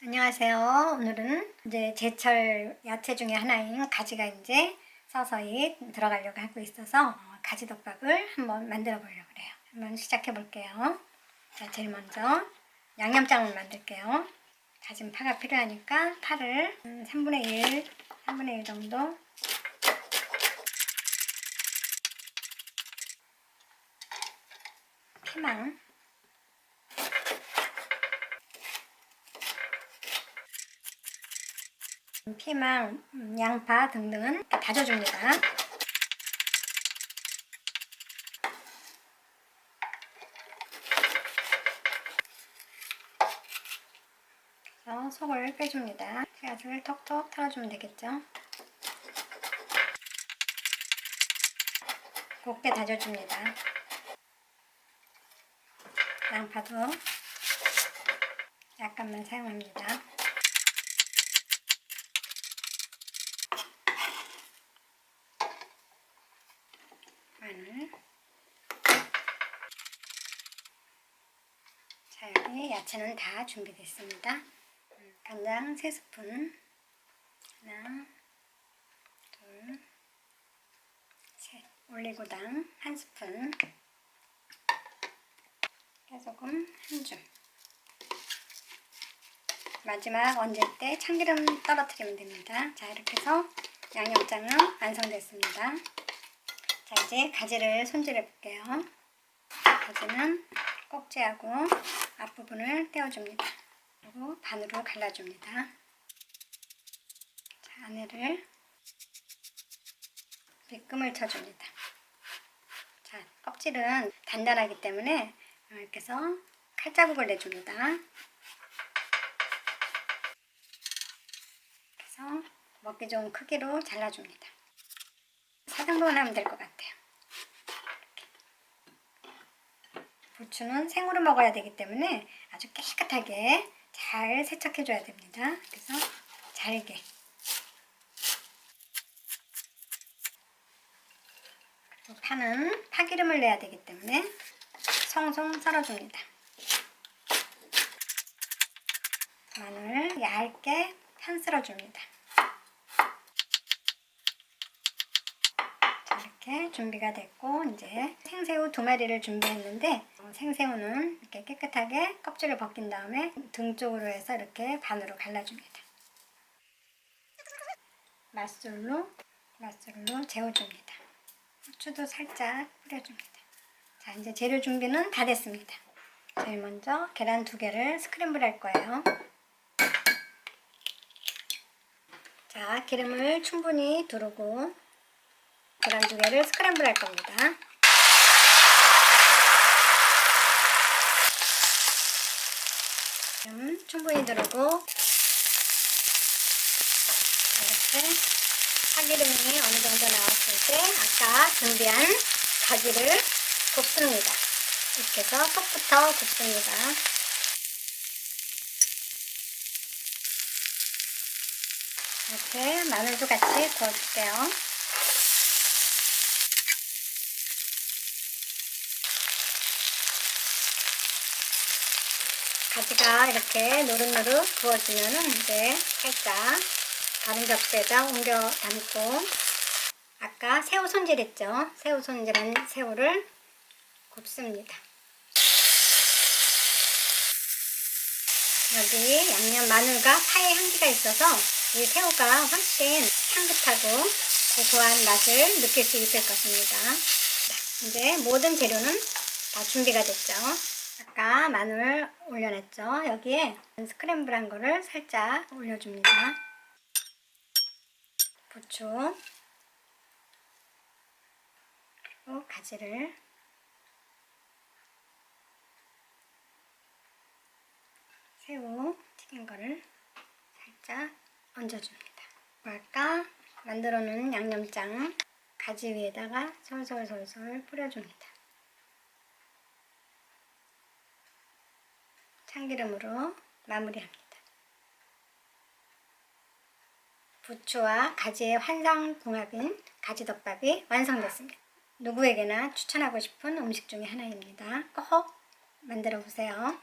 안녕하세요. 오늘은 이제 제철 야채 중에 하나인 가지가 이제 서서히 들어가려고 하고 있어서 어, 가지덮밥을 한번 만들어 보려고 그래요. 한번 시작해 볼게요. 자, 제일 먼저 양념장을 만들게요. 다진 파가 필요하니까 파를 음, 3분의 1, 3분의 1 정도 피망 피망, 음, 양파 등등은 다져줍니다. 속을 빼줍니다. 씨앗을 톡톡 털어주면 되겠죠. 곱게 다져줍니다. 양파도 약간만 사용합니다. 마늘 자 여기 야채는 다 준비됐습니다. 음, 간장 3스푼. 하나 둘 셋. 올리고당 1스푼. 깨소금 한줌 마지막 얹을 때 참기름 떨어뜨리면 됩니다. 자 이렇게 해서 양념장은 완성됐습니다. 자 이제 가지를 손질해 볼게요. 가지는 꼭지하고 앞부분을 떼어줍니다. 그리고 반으로 갈라줍니다. 자, 안에를 밑금을 쳐줍니다. 자, 껍질은 단단하기 때문에 이렇게 해서 칼자국을 내줍니다. 그래서 먹기 좋은 크기로 잘라줍니다. 사정도만 하면 될 것 같아요. 이렇게. 부추는 생으로 먹어야 되기 때문에 아주 깨끗하게 잘 세척해 줘야 됩니다. 그래서 잘게 파는 파기름을 내야 되기 때문에 송송 썰어줍니다. 마늘 얇게 편 썰어줍니다. 이렇게 준비가 됐고 이제 생새우 두 마리를 준비했는데 어, 생새우는 이렇게 깨끗하게 껍질을 벗긴 다음에 등 쪽으로 해서 이렇게 반으로 갈라줍니다. 맛술로 맛술로 재워줍니다. 후추도 살짝 뿌려줍니다. 자 이제 재료 준비는 다 됐습니다. 제일 먼저 계란 두 개를 스크램블 할 거예요. 자 기름을 충분히 두르고 계란 두 개를 스크램블 할 겁니다. 음, 충분히 두르고 이렇게 파기름이 어느 정도 나왔을 때 아까 준비한 가지를 굽습니다. 이렇게 해서 속부터 굽습니다. 이렇게 마늘도 같이 구워줄게요. 가지가 이렇게 노릇노릇 구워지면은 이제 살짝 다른 접시에다 옮겨 담고 아까 새우 손질했죠? 새우 손질한 새우를 굽습니다. 여기 양념 마늘과 파의 향기가 있어서 이 새우가 훨씬 향긋하고 고소한 맛을 느낄 수 있을 것입니다. 이제 모든 재료는 다 준비가 됐죠. 아까 마늘 올려냈죠. 여기에 스크램블한 거를 살짝 올려줍니다. 부추 그리고 가지를 새우 튀긴 거를 살짝 얹어줍니다. 아까 만들어 놓은 양념장 가지 위에다가 솔솔솔솔 뿌려줍니다. 참기름으로 마무리합니다. 부추와 가지의 환상궁합인 가지덮밥이 완성됐습니다. 누구에게나 추천하고 싶은 음식 중에 하나입니다. 꼭 만들어 보세요.